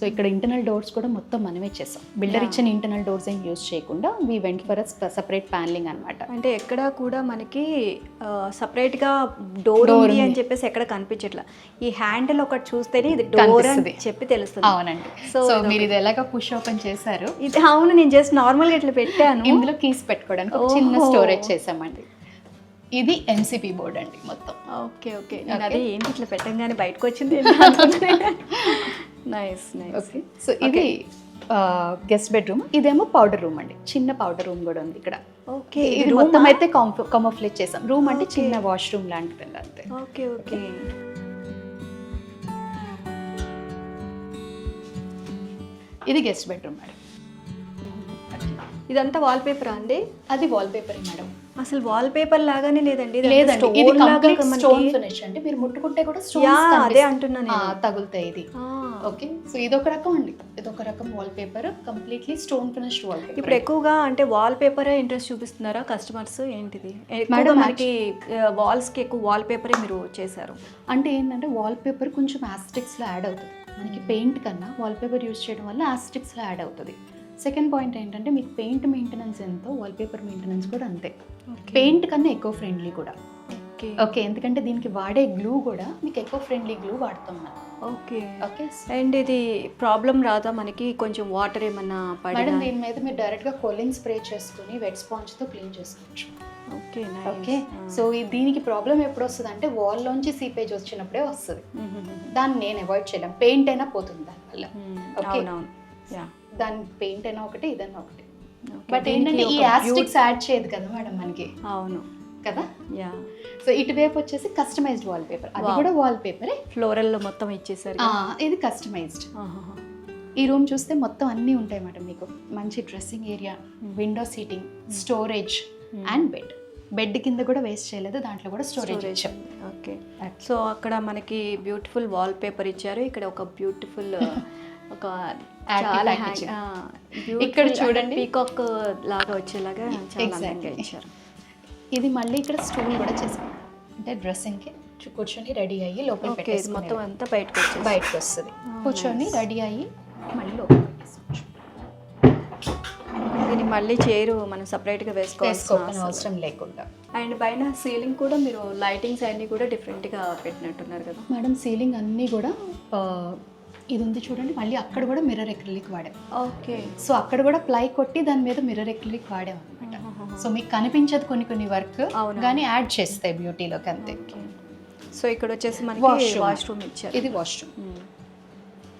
So ఇక్కడ internal doors కూడా మొత్తం మనమే చేసాం. బిల్డర్. ఇచ్చిన ఇంటర్నల్ డోర్స్ ఏం యూస్ చేయకుండా we went for separate panelling అనమాట అంటే ఎక్కడ కూడా మనకి సపరేట్గా డోర్ ఉంది. అని చెప్పేసి ఎక్కడ కనిపించట్లా. ఈ హ్యాండిల్ ఒకటి చూస్తేనే ఇది డోర్ అని. చెప్పి తెలుస్తుంది. అవునండి. సో మీరు ఇది ఎలాగ పుష్ ఓపెన్ చేశారు? ఇది అవును నేను జస్ట్ నార్మల్గా ఇట్లా పెట్టాను. ఇందులో కీస్ పెట్టుకోవడానికి ఒక చిన్న. స్టోరేజ్ చేసామండి ఇది ఎన్సిపి బోర్డ్ అండి మొత్తం. Okay okay. అదే ఏంటి ఇట్లా పెట్టంగానే బయటకు వచ్చింది నైస్ నైస్ ఓకే సో ఇది గెస్ట్ బెడ్రూమ్ ఇదేమో పౌడర్ రూమ్ అండి. చిన్న పౌడర్ రూమ్ కూడా ఉంది ఇక్కడ. ఓకే ఇది మొత్తం అయితే కమోఫ్లేట్ చేసాం. రూమ్ అంటే. చిన్న వాష్రూమ్ లాంటిది అంతే. ఓకే ఓకే ఇది గెస్ట్ బెడ్రూమ్ మేడం ఇదంతా వాల్ పేపర్ అండి? అది వాల్ పేపర్ మేడం. అసలు వాల్ పేపర్ లాగానే లేదండి. ఇది కంప్లీట్ స్టోన్ ఫినిష్ అండి. మీరు ముట్టుకుంటే కూడా యా స్టోన్స్ అదే అంటున్నా నేను. తగులుతాయి ఇది. ఓకే సో ఇదొక రకం అండి. ఇదొక రకం wallpaper completely stone finish wall ఇప్పుడు ఎక్కువగా అంటే వాల్ పేపరే ఇంట్రెస్ట్ చూపిస్తున్నారా కస్టమర్స్ ఏంటిది? Madam, మనకి వాల్స్కి ఎక్కువ వాల్ పేపరే మీరు చేశారు? అంటే ఏంటంటే వాల్ పేపర్ కొంచెం యాస్టిక్స్లో యాడ్ అవుతుంది. మనకి పెయింట్ కన్నా వాల్ పేపర్ యూస్ చేయడం వల్ల యాస్టిక్స్లో యాడ్ అవుతుంది. సెకండ్ పాయింట్ ఏంటంటే మీకు పెయింట్ మెయింటెనెన్స్ ఎంతో వాల్ పేపర్ మెయింటెనెన్స్ కూడా అంతే. పెయింట్ కన్నా ఎక్కువ ఫ్రెండ్లీ కూడా. ఓకే. ఓకే ఎందుకంటే దీనికి వాడే గ్లూ కూడా మీకు ఎక్కువ ఫ్రెండ్లీ గ్లూ వాడుతాం మనం ఓకే. ఓకే. అండ్ ఇది ప్రాబ్లం రాదా మనకి? కొంచెం వాటర్ ఏమన్నా మేడం దీని మీద మీరు డైరెక్ట్గా కోలింగ్ స్ప్రే చేసుకుని వెట్ స్పాంజ్తో క్లీన్ చేసుకోవచ్చు. Okay okay. సో ఈ- దీనికి ప్రాబ్లం ఎప్పుడు వస్తుంది అంటే వాల్ లోంచి సీపేజ్ వచ్చినప్పుడే వస్తుంది. దాన్ని నేను అవాయిడ్ చేయలేం. పెయింట్ అయినా పోతుంది దానివల్ల. Okay. దాని పెయింట్ అయినా ఒకటి ఇదైనా ఒకటి. బట్ ఏంటంటే ఈ యాస్టిక్స్ యాడ్ చేయదు కదా మేడం మనకి. అవును. కదా? యా సో ఇటువైపు వచ్చేసి కస్టమైజ్డ్ వాల్ పేపర్ అది. కూడా వాల్ పేపరే ఫ్లోరల్లో మొత్తం ఇచ్చేసారు ఇది కస్టమైజ్డ్ ఈ రూమ్ చూస్తే మొత్తం అన్నీ ఉంటాయి మేడం మీకు. మంచి dressing area window seating storage and bed bed కింద కూడా వేస్ట్ చేయలేదు దాంట్లో కూడా స్టోరేజ్ ఇచ్చాం. ఓకే సో అక్కడ మనకి బ్యూటిఫుల్ వాల్ పేపర్ ఇచ్చారు. ఇక్కడ ఒక బ్యూటిఫుల్ ఒక చాలా ఇక్కడ చూడండి. పీకాక్ లాగా వచ్చేలాగా. అందంగా ఇచ్చారు. ఇది మళ్ళీ ఇక్కడ స్టూల్ కూడా చేసాం. అంటే డ్రెస్సింగ్కి కూర్చొని రెడీ అయ్యి లోపల మొత్తం అంతా బయటకు వచ్చేసి బయటకు వస్తుంది కూర్చొని. రెడీ అయ్యి మళ్ళీ లోపల. దీన్ని మళ్ళీ చైర్ మనం సపరేట్గా వేసుకోవాల్సిన అవసరం లేకుండా. అండ్ పైన సీలింగ్ కూడా మీరు లైటింగ్స్ అన్ని కూడా డిఫరెంట్గా పెట్టినట్టున్నారు కదా. మేడం సీలింగ్ అన్నీ కూడా ఇది ఉంది చూడండి మళ్ళీ అక్కడ కూడా మిర్రర్ ఎక్రిలిక్ వాడాం. ఓకే. సో అక్కడ కూడా ప్లై కొట్టి దాని మీద మిర్రర్ ఎక్రిలిక్ వాడాం అనమాట సో మీకు కనిపించదు కొన్ని కొన్ని వర్క్. కానీ యాడ్ చేస్తాయి బ్యూటీలోకి అంతే. సో ఇక్కడ వచ్చేసి మనకి. వాష్రూమ్ ఇచ్చారు. ఇది వాష్రూమ్.